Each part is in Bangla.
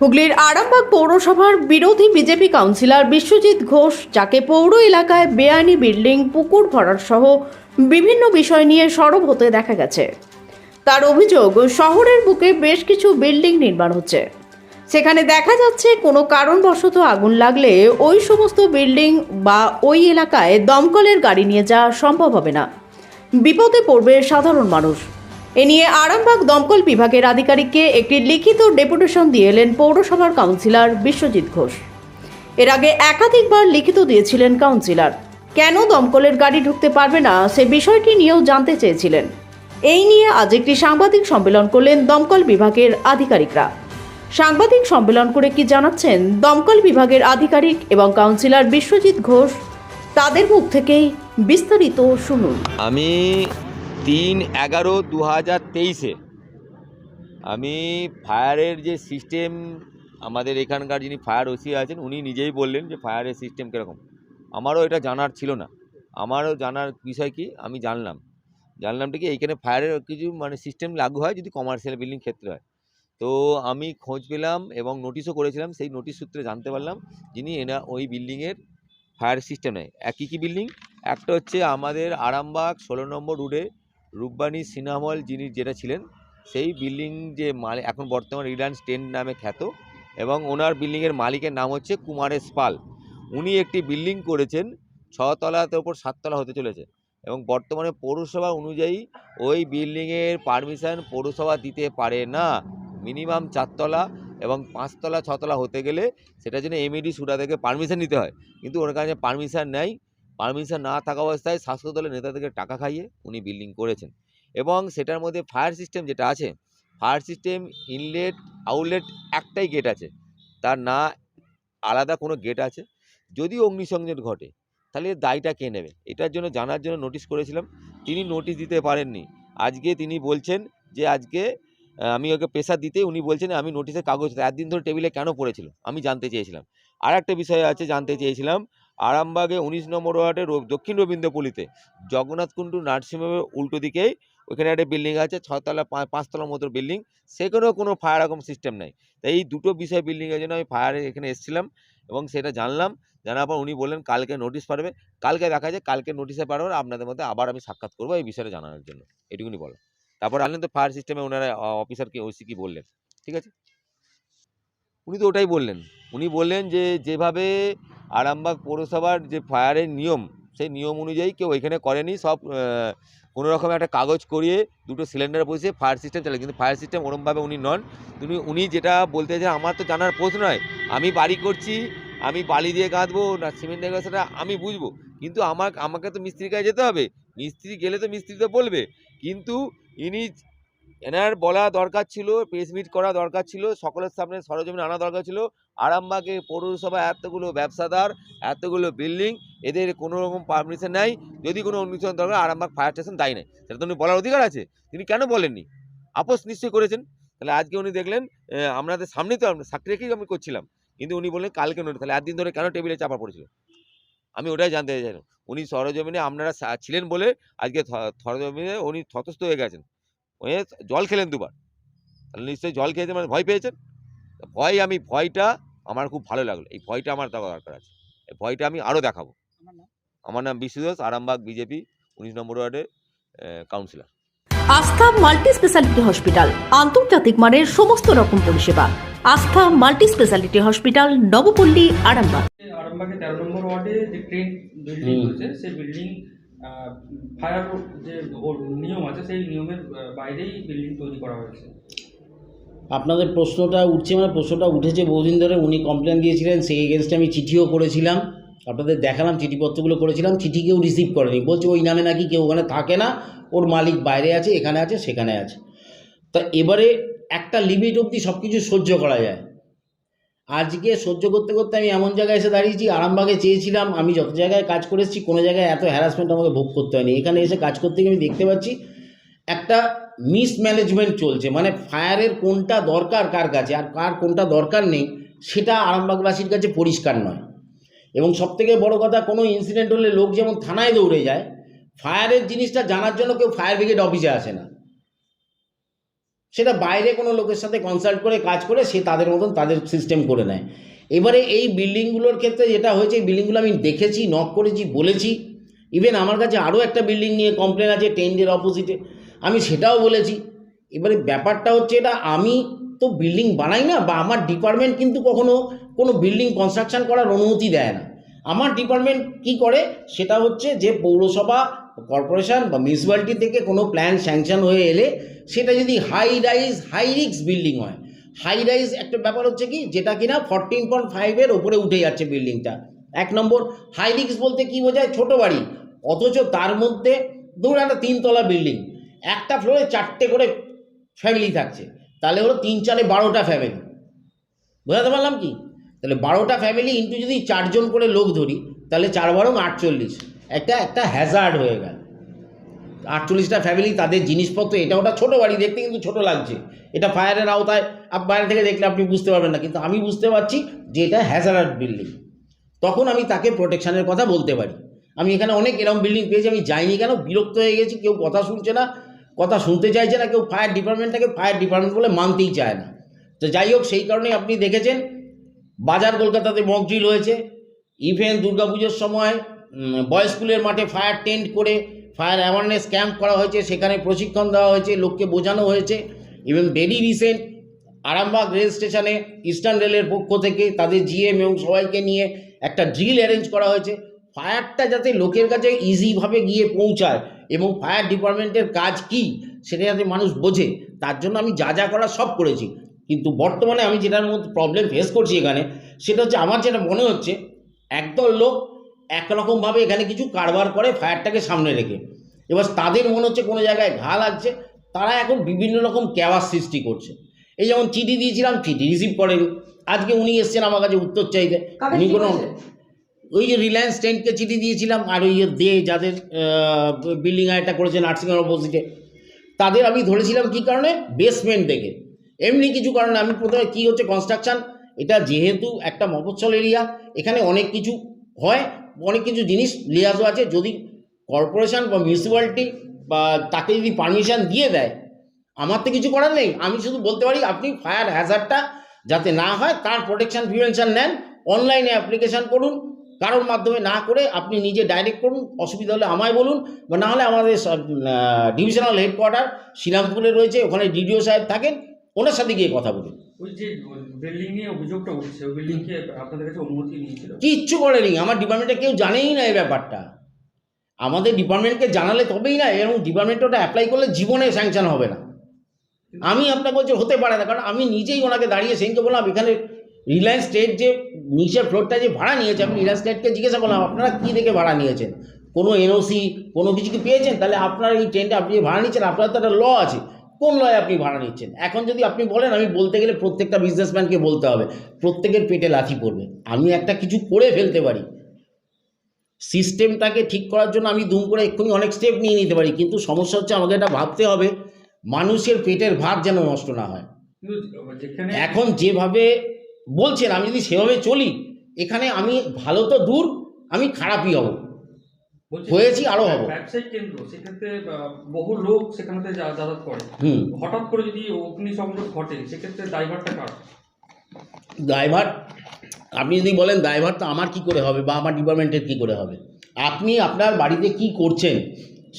হুগলির আরামবাগ পৌরসভার বিরোধী বিজেপি কাউন্সিলর বিশ্বজিৎ ঘোষ, যাকে পৌর এলাকায় বেআইনি বিল্ডিং, পুকুর ভরাট সহ বিভিন্ন বিষয় নিয়ে সরব হতে দেখা গেছে। তার অভিযোগ, শহরের বুকে বেশ কিছু বিল্ডিং নির্মাণ হচ্ছে। সেখানে দেখা যাচ্ছে কোনো কারণবশত আগুন লাগলে ওই সমস্ত বিল্ডিং বা ওই এলাকায় দমকলের গাড়ি নিয়ে যাওয়া সম্ভব হবে না। বিপদে পড়বে সাধারণ মানুষ। এ নিয়ে আরামবাগ দমকল বিভাগের আধিকারিককে একটি লিখিত ডেপুটেশন দিয়ে এলেন পৌরসভার কাউন্সিলর বিশ্বজিৎ ঘোষ। এর আগে একাধিকবার লিখিত দিয়েছিলেন কাউন্সিলর। কেন দমকলের গাড়ি ঢুকতে পারবে না, সে বিষয়টি নিয়েও জানতে চেয়েছিলেন। এই নিয়ে আজ একটি সাংবাদিক সম্মেলন করলেন দমকল বিভাগের আধিকারিকরা। সাংবাদিক সম্মেলন করে কি জানাচ্ছেন, দমকল বিভাগের আধিকারিক এবং কাউন্সিলর বিশ্বজিৎ ঘোষ, তাদের মুখ থেকেই বিস্তারিত শুনুন। আমি তিন এগারো দু হাজার তেইশে। আমি ফায়ারের যে সিস্টেম, আমাদের এখানকার যিনি ফায়ার ওসি আছেন, উনি নিজেই বললেন যে ফায়ারের সিস্টেম কীরকম। আমারও এটা জানার ছিল না। আমারও জানার বিষয় কি, আমি জানলাম। জানলামটা কি এইখানে ফায়ারের কিছু মানে সিস্টেম লাগু হয় যদি কমার্শিয়াল বিল্ডিং ক্ষেত্রে হয়। তো আমি খোঁজ পেলাম এবং নোটিশও করেছিলাম, সেই নোটিশ সূত্রে জানতে পারলাম যিনি এনা ওই বিল্ডিংয়ের ফায়ার সিস্টেম নেয়। একই কী বিল্ডিং? একটা হচ্ছে আমাদের আরামবাগ ষোলো নম্বর রোডে রূপবাণী সিনেমা যিনি যেটা ছিলেন, সেই বিল্ডিং যে মালিক, এখন বর্তমান রিলায়েন্স টেন নামে খ্যাত এবং ওনার বিল্ডিংয়ের মালিকের নাম হচ্ছে কুমারেশ পাল। উনি একটি বিল্ডিং করেছেন, ছতলাতে ওপর সাততলা হতে চলেছে এবং বর্তমানে পৌরসভা অনুযায়ী ওই বিল্ডিংয়ের পারমিশন পৌরসভা দিতে পারে না। মিনিমাম চারতলা এবং পাঁচতলা, ছতলা হতে গেলে সেটার জন্য এমইডি সুরা থেকে পারমিশন নিতে হয়। কিন্তু ওর কাছে পারমিশন নেই পারমিশন না থাকা অবস্থায় শাসক দলের নেতাদেরকে টাকা খাইয়ে উনি বিল্ডিং করেছেন। এবং সেটার মধ্যে ফায়ার সিস্টেম যেটা আছে ফায়ার সিস্টেম ইনলেট আউটলেট একটাই গেট আছে। তার না আলাদা কোনো গেট আছে। যদি অগ্নিসংযোগ ঘটে, তাহলে দায়টা কে নেবে? এটার জন্য জানার জন্য নোটিশ করেছিলাম। তিনি নোটিশ দিতে পারেননি। আজকে তিনি বলছেন যে আজকে আমি ওকে প্রেশার দিতে উনি বলছেন আমি নোটিশের কাগজ একদিন ধরে টেবিলে কেন পড়েছিল? আমি জানতে চেয়েছিলাম। আর একটা বিষয় আছে, জানতে চেয়েছিলাম আরামবাগে উনিশ নম্বর ওয়ার্ডে দক্ষিণ রবীন্দ্রপল্লিতে। জগন্নাথ কুণ্ডু নার্সিংহোমের উল্টো দিকেই ওইখানে একটা বিল্ডিং আছে ছতলা পাঁচতলার মতো বিল্ডিং। সেখানেও কোনো ফায়ার রকম সিস্টেম নাই। তাই এই দুটো বিষয় বিল্ডিংয়ের জন্য আমি ফায়ারে এখানে এসেছিলাম এবং সেটা জানলাম। জানার পর উনি বললেন, কালকে নোটিশ পারবে কালকে দেখা যায় কালকে নোটিশে পারবে আপনাদের মধ্যে আবার আমি সাক্ষাৎ করব এই বিষয়টা জানানোর জন্য। এটুকুনি বলো তারপর আনলেন তো ফায়ার সিস্টেমে ওনারা, অফিসারকে ওসি কি বললেন। ঠিক আছে? উনি তো ওটাই বললেন। উনি বললেন যে, যেভাবে আরামবাগ পৌরসভার যে ফায়ারের নিয়ম, সেই নিয়ম অনুযায়ী কেউ এখানে করেনি, সব কোনো রকম একটা কাগজ করিয়ে দুটো সিলিন্ডার বসিয়ে ফায়ার সিস্টেম চালায়। কিন্তু ফায়ার সিস্টেম ওরমভাবে উনি নন। উনি উনি যেটা বলতে চান আমার তো জানার প্রশ্ন নয়। আমি বাড়ি করছি, আমি বালি দিয়ে গাঁথবো না সিমেন্ট দিয়ে সেটা আমি বুঝব। কিন্তু আমার, আমাকে তো মিস্ত্রির কাছে যেতে হবে। মিস্ত্রি গেলে তো মিস্ত্রি তো বলবে। কিন্তু ইনি এনার বলা দরকার ছিল প্রেস মিট করা দরকার ছিল সকলের সামনে সরজমিনে আনা দরকার ছিল। আরামবাগে পৌরসভা এতগুলো ব্যবসাদার এতগুলো বিল্ডিং এদের কোনো রকম পারমিশন নাই। যদি কোনো অনুমোদন দরকার আরামবাগ ফায়ার স্টেশন দায়ী নেই। সেটা তো উনি বলার অধিকার আছে। তিনি কেন বলেননি? আপোষ নিশ্চয়ই করেছেন। তাহলে আজকে উনি দেখলেন আহ, আপনাদের সামনেই তো আমরা সাক্ষী রেখেই আমি করছিলাম। কিন্তু উনি বললেন কালকে নোটিশ তাহলে একদিন ধরে কেন টেবিলে চাপা পড়েছিল? আমি ওটাই জানতে চাইলাম উনি সরজমিনে আপনারা ছিলেন বলে আজকে সরজমিনে উনি থতস্থ হয়ে গেছেন। হয়ে জল খেলেন দুবার। তাহলে নিশ্চয়ই জল খেয়েছেন মানে ভয় পেয়েছেন? ভয় আমি ভয়টা আমার খুব ভালো লাগল। এই ভয়টা আমার দেওয়া দরকার আছে। এই ভয়টা আমি আরও দেখাবো। আমার নাম? বিশ্বু দাস আরামবাগ বিজেপি উনিশ নম্বর ওয়ার্ডের কাউন্সিলর। আস্থা মাল্টি স্পেশালিটি হসপিটাল আন্তর্জাতিক মানের সমস্ত রকম পরিষেবা। Astha multi speciality hospital Nabapalli Arambagh. আরামবাগে তেরো নম্বর ওয়ার্ডে যে ট্রেন বিল্ডিং। হয়েছে সেই বিল্ডিং ফায়ার যে নিয়ম আছে, সেই নিয়মের বাইরেই বিল্ডিং তৈরি করা হয়েছে। আপনাদের প্রশ্নটা উঠছে মানে প্রশ্নটা উঠেছে বহুদিন ধরে, উনি কমপ্লেন দিয়েছিলেন, সেই এগেনস্টে আমি চিঠিও করেছিলাম, আপনাদের দেখালাম, চিঠিপত্রগুলো করেছিলাম, চিঠি কেউ রিসিভ করেনি, বলছে, ওই নামে নাকি কেউ ওখানে থাকে না, ওর মালিক বাইরে আছে, এখানে আছে, সেখানে আছে। তা এবারে একটা লিমিট অবধি সব কিছু সহ্য করা যায়। আজকে সহ্য করতে করতে আমি এমন জায়গায় এসে দাঁড়িয়েছি, আরামবাগে চেয়েছিলাম, আমি যত জায়গায় কাজ করেছি কোনো জায়গায় এত হ্যারাসমেন্ট আমাকে ভোগ করতে হয়নি। এখানে এসে কাজ করতে গিয়ে আমি দেখতে পাচ্ছি, একটা মিসম্যানেজমেন্ট চলছে মানে ফায়ারের কোনটা দরকার কার কাছে আর কার কোনটা দরকার নেই, সেটা আরামবাগবাসীর কাছে পরিষ্কার নয়। এবং সবথেকে বড় কথা, কোনো ইনসিডেন্ট হলে লোক যেমন থানায় দৌড়ে যায় ফায়ারের জিনিসটা জানার জন্য কেউ ফায়ার ব্রিগেড অফিসে আসে না। সেটা বাইরে কোনো লোকের সাথে কনসাল্ট করে, কাজ করে, সে তাদের মতন তাদের সিস্টেম করে নেয়। এবারে এই বিল্ডিংগুলোর ক্ষেত্রে যেটা হয়েছে, এই বিল্ডিংগুলো আমি দেখেছি নক করেছি, বলেছি। ইভেন আমার কাছে আরও একটা বিল্ডিং নিয়ে কমপ্লেন আছে টেন্ডের অপোজিটে আমি সেটাও বলেছি। এবারে ব্যাপারটা হচ্ছে এটা, আমি তো বিল্ডিং বানাই না, বা আমার ডিপার্টমেন্ট কিন্তু কখনো কোনো বিল্ডিং কনস্ট্রাকশন করার অনুমতি দেয় না। আমার ডিপার্টমেন্ট কি করে? সেটা হচ্ছে যে পৌরসভা কর্পোরেশন বা মিউনিসিপ্যালিটি থেকে কোনো প্ল্যান স্যাংশন হয়ে এলে সেটা যদি হাই রাইজ হাই রিক্স বিল্ডিং হয়। হাই রাইজ একটা ব্যাপার হচ্ছে কি? যেটা কিনা ফরটিন পয়েন্ট ফাইভের ওপরে উঠে যাচ্ছে বিল্ডিংটা এক নম্বর হাই রিক্স বলতে কি বোঝায়? ছোট বাড়ি। অথচ তার মধ্যে ধরুন একটা তিনতলা বিল্ডিং একটা ফ্লোরে চারটে করে ফ্যামিলি থাকছে। তাহলে হলো তিন চারে বারোটা ফ্যামিলি বোঝাতে পারলাম কি? তাহলে বারোটা ফ্যামিলি ইন্টু যদি চারজন করে লোক ধরি, তাহলে চার বারং আটচল্লিশ। একটা একটা হ্যাজার্ড হয়ে গেল। আটচল্লিশটা ফ্যামিলি তাদের জিনিসপত্র, এটা ওটা ছোটো বাড়ি, দেখতে কিন্তু ছোট লাগছে। এটা ফায়ারের আওতায় আপ, বাইরে থেকে দেখলে আপনি বুঝতে পারবেন না, কিন্তু আমি বুঝতে পারছি যে এটা হ্যাজার্ড বিল্ডিং তখন আমি তাকে প্রোটেকশানের কথা বলতে পারি। আমি এখানে অনেক এরকম বিল্ডিং পেয়েছি, আমি যাইনি কেন? বিরক্ত হয়ে গেছি, কেউ কথা শুনছে না, কথা শুনতে চাইছে না, কেউ ফায়ার ডিপার্টমেন্টটাকে ফায়ার ডিপার্টমেন্ট বলে মানতেই চায় না। তো যাই হোক, সেই কারণে আপনি দেখেছেন, বাজার কলকাতাতে মক ড্রিল হয়েছে। ইভেন দুর্গাপুজোর সময় বয়েজ স্কুলের মাঠে ফায়ার টেন্ট করে ফায়ার অ্যাওয়ারনেস ক্যাম্প করা হয়েছে, সেখানে প্রশিক্ষণ দেওয়া হয়েছে, লোককে বোঝানো হয়েছে। এবং ভেরি রিসেন্ট আরামবাগ রেল স্টেশনে ইস্টার্ন রেলের পক্ষ থেকে তাদের জিএম এবং সবাইকে নিয়ে একটা ড্রিল অ্যারেঞ্জ করা হয়েছে। ফায়ারটা যাতে লোকের কাছে ইজিভাবে গিয়ে পৌঁছায় এবং ফায়ার ডিপার্টমেন্টের কাজ কি, সেটা যাতে মানুষ বোঝে, তার জন্য আমি যা যা করা সব করেছি। কিন্তু বর্তমানে আমি যেটার মধ্যে প্রবলেম ফেস করছি এখানে, সেটা হচ্ছে আমার যেটা মনে হচ্ছে, একদল লোক একরকমভাবে এখানে কিছু কারবার করে ফায়ারটাকে সামনে রেখে। এবার তাদের মনে হচ্ছে কোনো জায়গায় ঘা লাগছে তারা এখন বিভিন্ন রকম ক্যাওয়ার সৃষ্টি করছে। এই যেমন চিঠি দিয়েছিলাম চিঠি রিসিভ করেনি। আজকে উনি এসছেন আমার কাছে উত্তর চাইতে। উনি কোনো ওই যে রিলায়েন্স টেন্টকে চিঠি দিয়েছিলাম আর ওই যে দে যাদের বিল্ডিং একটা করেছে নার্সিংয়ের অপোজিটে তাদের আমি ধরেছিলাম কী কারণে? বেসমেন্ট দেখে এমনি কিছু কারণে আমি প্রথমে কী হচ্ছে কনস্ট্রাকশন এটা যেহেতু একটা মফস্বল এরিয়া এখানে অনেক কিছু হয়। অনেক কিছু জিনিস লিয়াজও আছে। যদি কর্পোরেশন বা মিউনিসিপ্যালিটি বা তাকে যদি পারমিশন দিয়ে দেয়, আমার তো কিছু করার নেই। আমি শুধু বলতে পারি, আপনি ফায়ার হ্যাজারটা যাতে না হয়, তার প্রোটেকশন প্রিভেনশন নেন। অনলাইনে অ্যাপ্লিকেশান করুন। কারোর মাধ্যমে না করে আপনি নিজে ডাইরেক্ট করুন। অসুবিধা হলে আমায় বলুন। বা না হলে আমাদের ডিভিশনাল হেডকোয়ার্টার শ্রীরামপুরে রয়েছে। ওখানে ডিডিও সাহেব থাকেন। ওনার সাথে গিয়ে কথা বলুন। কাছে অনুমতি নিয়েছিল। কিচ্ছু করেনি আমার ডিপার্টমেন্টে কেউ জানেই না এই ব্যাপারটা। আমাদের ডিপার্টমেন্টকে জানালে তবেই না, এরকম ডিপার্টমেন্টে ওটা অ্যাপ্লাই করলে জীবনে স্যাংশন হবে না। আমি আপনাকে বলছি, হতে পারে না, কারণ আমি নিজেই ওনাকে দাঁড়িয়ে সেদিনকে বললাম, এখানে রিলায়েন্স স্টেট যে নিচের ফ্লোরটা যে ভাড়া নিয়েছে, আমি রিলায়েন্স স্টেটকে জিজ্ঞাসা করলাম, আপনারা কী দেখে ভাড়া নিয়েছেন? কোনো এনওসি কোনো কিছু কি পেয়েছেন? তাহলে আপনার এই ট্রেনটা আপনি ভাড়া নিচ্ছেন আপনার তো একটা ল আছে। কোন লয়ে আপনি ভাড়া নিচ্ছেন। এখন যদি আপনি বলেন আমি বলতে গেলে প্রত্যেকটা বিজনেসম্যানকে বলতে হবে প্রত্যেকের পেটে লাথি পড়বে। আমি একটা কিছু করে ফেলতে পারি। সিস্টেমটাকে ঠিক করার জন্য আমি দুম করে এক্ষুনি অনেক স্টেপ নিয়ে নিতে পারি কিন্তু সমস্যা হচ্ছে আমাকে এটা ভাবতে হবে মানুষের পেটের ভাত যেন নষ্ট না হয়। এখন যেভাবে বলছেন আমি যদি সেভাবে চলি এখানে আমি ভালো তো দূর আমি খারাপই হব। হয়েছি, আরও হব। ব্যবসায়িক কেন্দ্র সেক্ষেত্রে বহু লোক সেখানে যাতায়াত করে। হঠাৎ করে যদি অগ্নি সংযোগ ঘটে সেক্ষেত্রে ড্রাইভারটা কার? ড্রাইভার আপনি যদি বলেন ড্রাইভার তো আমার কি করে হবে বা আমার ডিপার্টমেন্টের কি করে হবে? আপনি আপনার বাড়িতে কি করছেন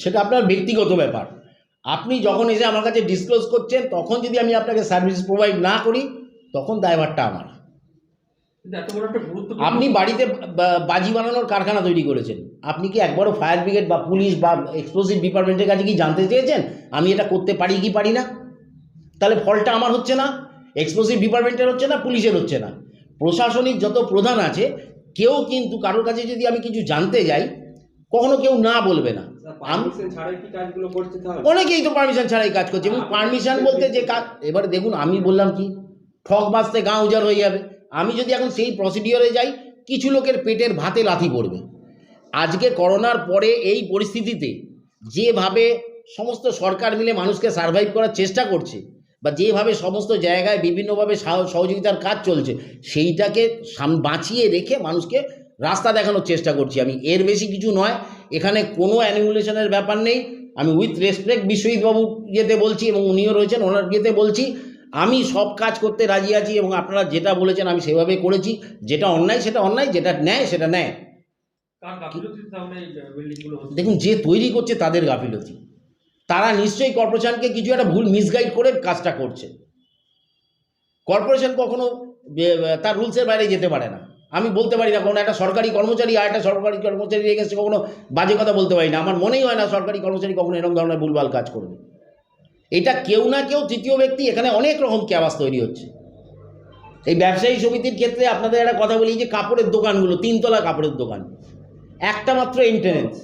সেটা আপনার ব্যক্তিগত ব্যাপার। আপনি যখন এসে আমার কাছে ডিসক্লোজ করছেন তখন যদি আমি আপনাকে সার্ভিস প্রোভাইড না করি তখন ড্রাইভারটা আমার কিন্তু এত বড় একটা গুরুত্বপূর্ণ আপনি বাড়িতে বাজি বানানোর কারখানা তৈরি করেছেন। আপনি কি একবারও ফায়ার ব্রিগেড বা পুলিশ বা এক্সপ্লোসিভ ডিপার্টমেন্টের কাছে কি জানতে চেয়েছেন? আমি এটা করতে পারি কি পারি না? তাহলে ফলটা আমার হচ্ছে না এক্সপ্লোসিভ ডিপার্টমেন্টের হচ্ছে না পুলিশের হচ্ছে না। প্রশাসনিক যত প্রধান আছে কেউ কিন্তু কারোর কাছে যদি আমি কিছু জানতে যাই কখনো কেউ না বলবে না। আমি পারমিশন ছাড়াই কি কাজগুলো করছে তাহলে? অনেকেই তো পারমিশন ছাড়াই কাজ করছে এবং পারমিশন বলতে যে কাজ এবারে দেখুন আমি বললাম কি ঠক বাঁচতে গাঁ উজাড় হয়ে যাবে। আমি যদি এখন সেই প্রসিডিওরে যাই, কিছু লোকের পেটের ভাতে লাথি পড়বে। আজকে করোনার পরে এই পরিস্থিতিতে যেভাবে সমস্ত সরকার মিলে মানুষকে সার্ভাইভ করার চেষ্টা করছে, বা যেভাবে সমস্ত জায়গায় বিভিন্নভাবে সহ- সহযোগিতার কাজ চলছে, সেইটাকে বাঁচিয়ে রেখে মানুষকে রাস্তা দেখানোর চেষ্টা করছি আমি। এর বেশি কিছু নয়, এখানে কোনো অ্যানিমুলেশনের ব্যাপার নেই। আমি উইথ রেসপেক্ট বিশ্বজিৎবাবু ইয়েতে বলছি এবং উনিও রয়েছেন, ওনার ইয়েতে বলছি। আমি সব কাজ করতে রাজি আছি এবং আপনারা যেটা বলেছেন আমি সেভাবে করেছি। যেটা অন্যায় সেটা অন্যায় যেটা ন্যায় সেটা ন্যায়। হচ্ছে? দেখুন যে তৈরি করছে তাদের গাফিলতি। তারা নিশ্চয়ই কর্পোরেশনকে কিছু একটা ভুল মিসগাইড করে কাজটা করছে। কর্পোরেশন কখনো তার রুলসের বাইরে যেতে পারে না। আমি বলতে পারি না কোনো একটা সরকারি কর্মচারী আর একটা সরকারি কর্মচারী এগেন্সে কখনো বাজে কথা বলতে পারি না। আমার মনেই হয় না সরকারি কর্মচারী কখনো এরকম ধরনের ভুলভাল কাজ করবে। এটা কেউ না কেউ তৃতীয় ব্যক্তি, এখানে অনেক রকম ক্যাবাস তৈরি হচ্ছে। এই ব্যবসায়ী সমিতির ক্ষেত্রে আপনাদের একটা কথা বলি যে কাপড়ের দোকানগুলো, তিনতলা কাপড়ের দোকান, একটা মাত্র মেনটেনেন্স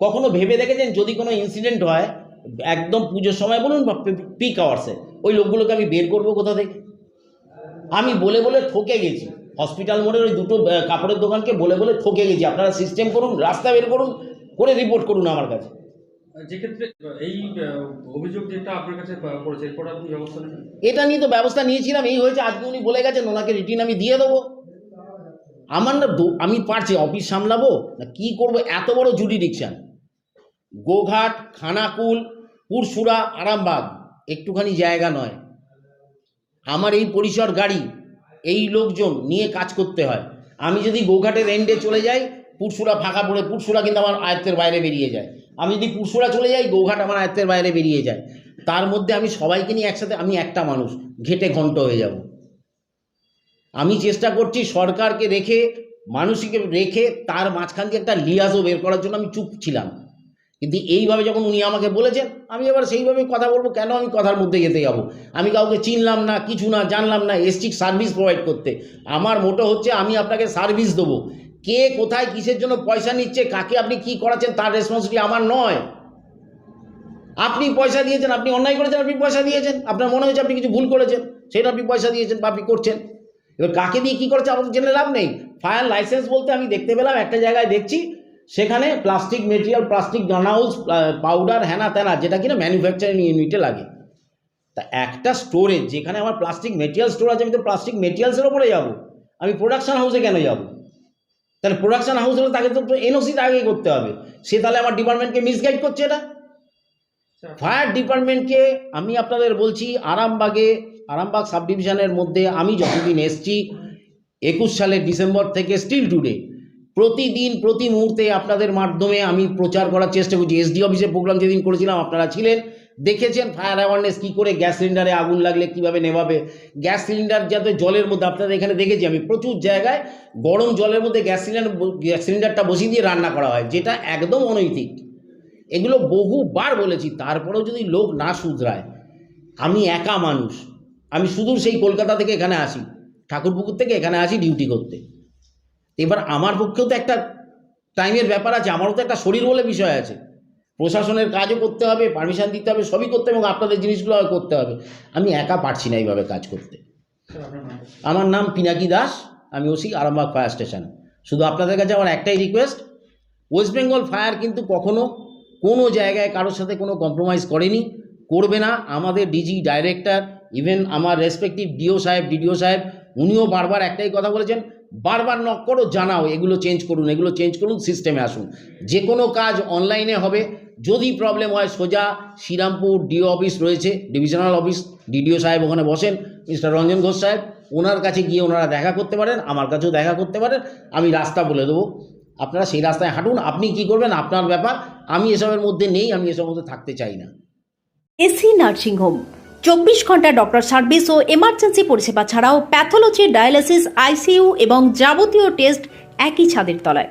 কখনো ভেবে দেখেছেন যদি কোনো ইনসিডেন্ট হয়, একদম পুজোর সময় বলুন বা পিক আওয়ার্সে ওই লোকগুলোকে আমি বের করব কোথা থেকে? আমি বলে বলে ঠকে গেছি। হসপিটাল মোড়ের ওই দুটো কাপড়ের দোকানকে বলে বলে ঠকে গেছি। আপনারা সিস্টেম করুন, রাস্তা বের করুন, করে রিপোর্ট করুন আমার কাছে। যেক্ষেত্রে এই অভিযোগ যেটা আপনার কাছে পড়েছে, এরপর আপনি ব্যবস্থা নেবেন? এটা নিয়ে তো ব্যবস্থা নিয়েছিলাম, এই হয়েছে, আজকে উনি বলে গেছেন ওনাকে রিটিন আমি দিয়ে দেবো। আমার না আমি পারছি অফিস সামলাবো, না কী করব, এত বড় জুডিডিকশান গোঘাট, খানাকুল পুরসুরা আরামবাগ, একটুখানি জায়গা নয়। আমার এই পরিসর গাড়ি, এই লোকজন নিয়ে কাজ করতে হয়। আমি যদি গোঘাটের এন্ডে চলে যাই পুরসুরা ফাঁকা পড়ে পুরসুরা কিন্তু আমার আয়ত্তের বাইরে বেরিয়ে যায়। আমি যদি পুরসুরা চলে যাই, গোঘাট আমার আয়ত্তের বাইরে বেরিয়ে যায়। তার মধ্যে আমি সবাইকে নিয়ে একসাথে, আমি একটা মানুষ, ঘেটে ঘন্ট হয়ে যাব। আমি চেষ্টা করছি সরকারকে রেখে, মানুষকে রেখে তার মাঝখান দিয়ে একটা লিয়াজও বের করার জন্য আমি চুপ ছিলাম। কিন্তু এইভাবে যখন উনি আমাকে বলেছেন, আমি এবার সেইভাবে কথা বলব, কেন আমি কথার মধ্যে যেতে যাব? আমি কাউকে চিনলাম না, কিছু না, জানলাম না এসটিক সার্ভিস প্রোভাইড করতে। আমার মোটো হচ্ছে আমি আপনাকে সার্ভিস দেবো। কে কোথায় কিসের জন্য পয়সা নিচ্ছে, কাকে আপনি কি করাচ্ছেন, তার রেসপন্সিবিলিটি আমার নয়। আপনি পয়সা দিয়েছেন, আপনি অন্যায় করেছেন, আপনি পয়সা দিয়েছেন। আপনার মনে হয়েছে আপনি কিছু ভুল করেছেন, সেটা আপনি পয়সা দিয়েছেন বা আপনি করছেন। এবার কাকে দিয়ে কী করেছে আমাদের জেনে লাভ নেই। ফায়ার লাইসেন্স বলতে আমি দেখতে পেলাম, একটা জায়গায় দেখছি, সেখানে প্লাস্টিক মেটেরিয়াল প্লাস্টিক গানাউস পাউডার হ্যানা ত্যানা যেটা কিনা ম্যানুফ্যাকচারিং ইউনিটে লাগে। তা একটা স্টোরেজ যেখানে আমার প্লাস্টিক মেটেরিয়াল স্টোর আছে, আমি তো প্লাস্টিক মেটেরিয়ালসের ওপরে যাব। আমি প্রোডাকশন হাউসে কেন যাব? তাহলে প্রোডাকশন হাউস হলে তাকে তো এনওসিটা আগেই করতে হবে। সে তাহলে আমার ডিপার্টমেন্টকে মিসগাইড করছে এটা? ফায়ার ডিপার্টমেন্টকে আমি আপনাদের বলছি আরামবাগে আরামবাগ সাব ডিভিশনের মধ্যে আমি যতদিন এসছি একুশ সালের ডিসেম্বর থেকে স্টিল টুডে প্রতিদিন প্রতি মুহূর্তে আপনাদের মাধ্যমে আমি প্রচার করার চেষ্টা করছি। এসডি অফিসে প্রোগ্রাম যেদিন করেছিলাম আপনারা ছিলেন দেখেছেন ফায়ার অ্যাওয়ারনেস কী করে গ্যাস সিলিন্ডারে আগুন লাগলে কীভাবে নেভাবে? গ্যাস সিলিন্ডার যাতে জলের মধ্যে, আপনাদের এখানে দেখেছি আমি, প্রচুর জায়গায় গরম জলের মধ্যে গ্যাস সিলিন্ডার গ্যাস সিলিন্ডারটা বসিয়ে দিয়ে রান্না করা হয়, যেটা একদম অনৈতিক। এগুলো বহুবার বলেছি, তারপরেও যদি লোক না শুধরায়, আমি একা মানুষ, আমি শুধু সেই কলকাতা থেকে এখানে আসি, ঠাকুরপুকুর থেকে এখানে আসি ডিউটি করতে। এবার আমার পক্ষেও তো একটা টাইমের ব্যাপার আছে, আমারও তো একটা শরীর বলে বিষয় আছে। প্রশাসনের কাজও করতে হবে পারমিশন দিতে হবে, সবই করতে হবে এবং আপনাদের জিনিসগুলো করতে হবে। আমি একা পারছি না এইভাবে কাজ করতে। আমার নাম পিনাকি দাস, আমি ওসি, আরামবাগ ফায়ার স্টেশন শুধু আপনাদের কাছে আমার একটাই রিকোয়েস্ট ওয়েস্ট বেঙ্গল ফায়ার কিন্তু কখনো কোনো জায়গায় কারোর সাথে কোনো কম্প্রোমাইজ করেনি, করবে না। আমাদের ডিজি ডাইরেক্টর ইভেন আমার রেসপেক্টিভ ডিও সাহেব ডিডিও সাহেব, উনিও বারবার একটাই কথা বলেছেন, বারবার নক করো, জানাও, এগুলো চেঞ্জ করুন, এগুলো চেঞ্জ করুন সিস্টেমে আসুন। যে কোনো কাজ অনলাইনে হবে যদি প্রবলেম হয়, সোজা শ্রীরামপুর ডিও অফিস রয়েছে ডিভিশনাল অফিস ডিডিও সাহেব ওখানে বসেন মিস্টার রঞ্জন ঘোষ সাহেব। ওনার কাছে গিয়ে ওনারা দেখা করতে পারেন, আমার কাছেও দেখা করতে পারেন, আমি রাস্তা বলে দেবো। আপনারা সেই রাস্তায় হাঁটুন, আপনি কি করবেন, আপনার ব্যাপার, আমি এসবের মধ্যে নেই, আমি এসবের মধ্যে থাকতে চাই না। এসি নার্সিং হোম, চব্বিশ ঘণ্টা ডক্টর সার্ভিস ও এমার্জেন্সি পরিষেবা ছাড়াও প্যাথোলজি, ডায়ালিসিস, আইসিইউ এবং যাবতীয় টেস্ট একই ছাদের তলায়।